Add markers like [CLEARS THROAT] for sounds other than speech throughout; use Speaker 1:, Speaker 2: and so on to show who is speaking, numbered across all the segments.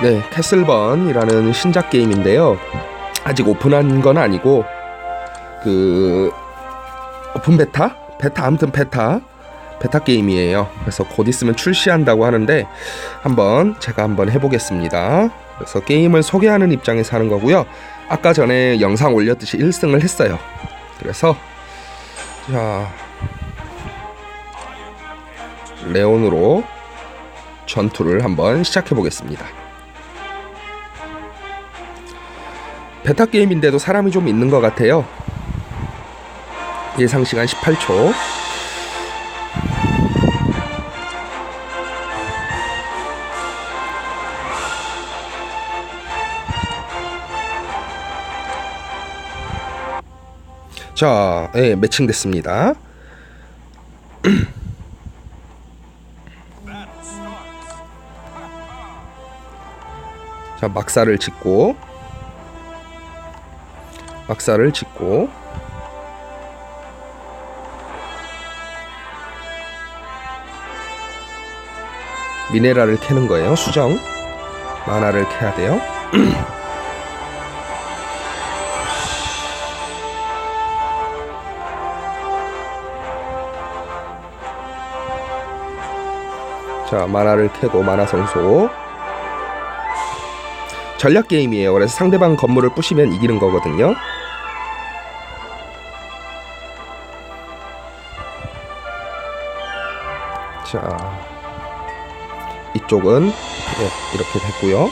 Speaker 1: 네, 캐슬번이라는 신작 게임인데요. 아직 오픈한 건 아니고 그 오픈 베타? 베타 아무튼 베타 베타 게임이에요. 그래서 곧 있으면 출시한다고 하는데 한번 제가 한번 해보겠습니다. 그래서 게임을 소개하는 입장에서 하는 거고요. 아까 전에 영상 올렸듯이 1승을 했어요. 그래서 자 레온으로 전투를 한번 시작해 보겠습니다. 베타 게임인데도 사람이 좀 있는 것 같아요. 예상 시간 18초. 자, 예, 매칭 됐습니다. [CLEARS THROAT] 자, 막사를 짓고 막사를 짓고 미네랄을 캐는 거예요. 수정 만화를 캐야 돼요. [CLEARS THROAT] 자 만화를 캐고 만화 성소 전략 게임이에요. 그래서 상대방 건물을 부시면 이기는 거거든요. 자, 이쪽은 네, 이렇게 됐고요.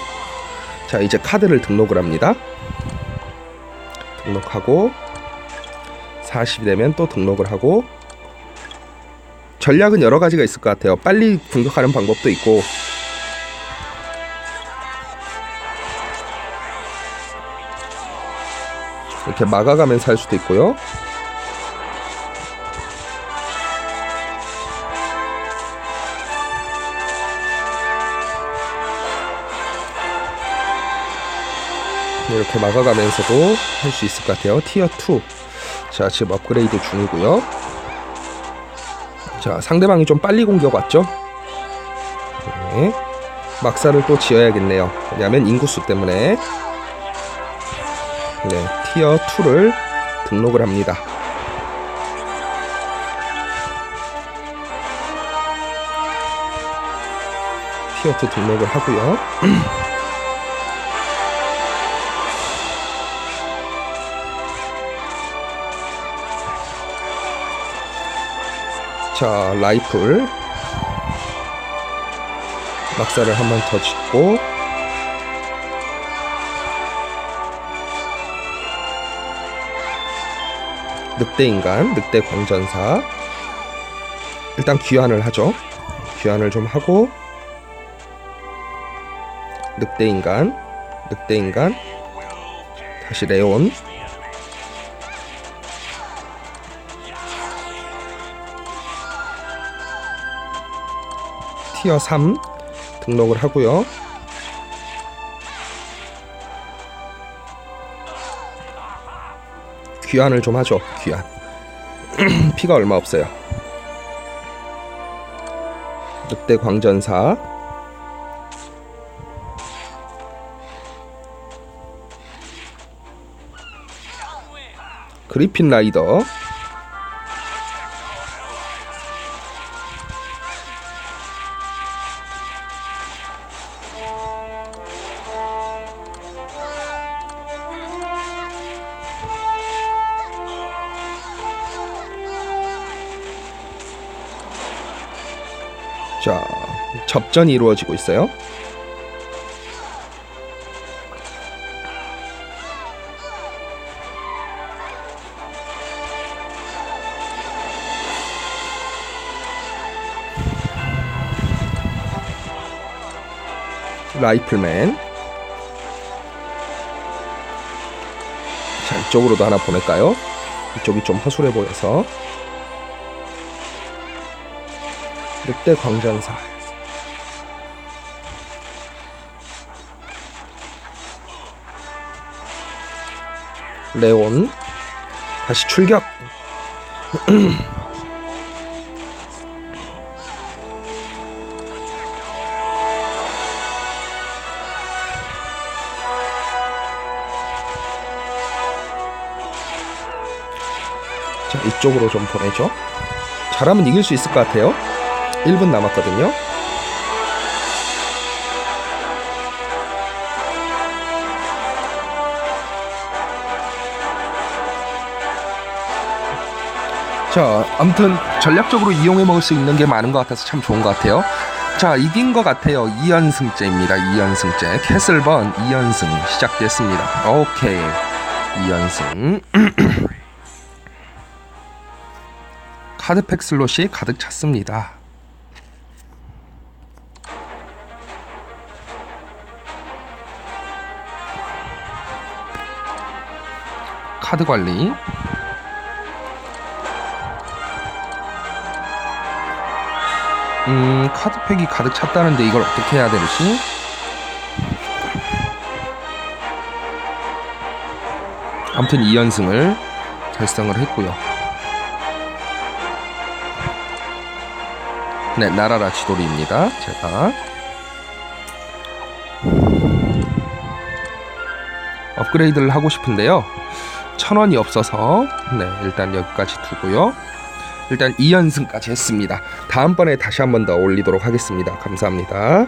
Speaker 1: 자, 이제 카드를 등록을 합니다. 등록하고 40이 되면 또 등록을 하고 전략은 여러 가지가 있을 것 같아요. 빨리 공격하는 방법도 있고 이렇게 막아가면서 할 수도 있고요. 이렇게 막아가면서도 할 수 있을 것 같아요. 티어 2. 자, 지금 업그레이드 중이고요. 자, 상대방이 좀 빨리 공격 왔죠? 네. 막사를 또 지어야겠네요. 왜냐하면 인구수 때문에. 네, 티어 2를 등록을 합니다. 티어 2 등록을 하고요. [CLEARS THROAT] 자, 라이플. 막사를 한 번 더 짓고. 늑대인간, 늑대 광전사. 일단 귀환을 하죠. 귀환을 좀 하고. 늑대인간, 늑대인간. 다시 레온 티어 3 등록을 하고요. 귀환을 좀 하죠. 귀환. [CLEARS THROAT] 피가 얼마 없어요. 늑대 광전사 그리핀 라이더 자, 접전이 이루어지고 있어요. 라이플맨. 자, 이쪽으로도 하나 보낼까요? 이쪽이 좀 허술해 보여서. 늑대 광전사 레온 다시 출격. [CLEARS THROAT] 자 이쪽으로 좀 보내죠. 잘하면 이길 수 있을 것 같아요. 1분 남았거든요. 자, 아무튼 전략적으로 이용해 먹을 수 있는 게 많은 것 같아서 참 좋은 것 같아요. 자, 이긴 것 같아요. 2연승째입니다. 2연승째. 캐슬번 2연승 시작됐습니다. 오케이. 2연승. [CLEARS THROAT] 카드팩 슬롯이 가득 찼습니다. 카드 관리. 음, 카드팩이 가득 찼다는데 이걸 어떻게 해야 되지? 아무튼 2연승을 달성을 했고요. 네, 나라라 지돌이입니다. 제가 업그레이드를 하고 싶은데요. 천 원이 없어서 네, 일단 여기까지 두고요. 일단 2연승까지 했습니다. 다음번에 다시 한 번 더 올리도록 하겠습니다. 감사합니다.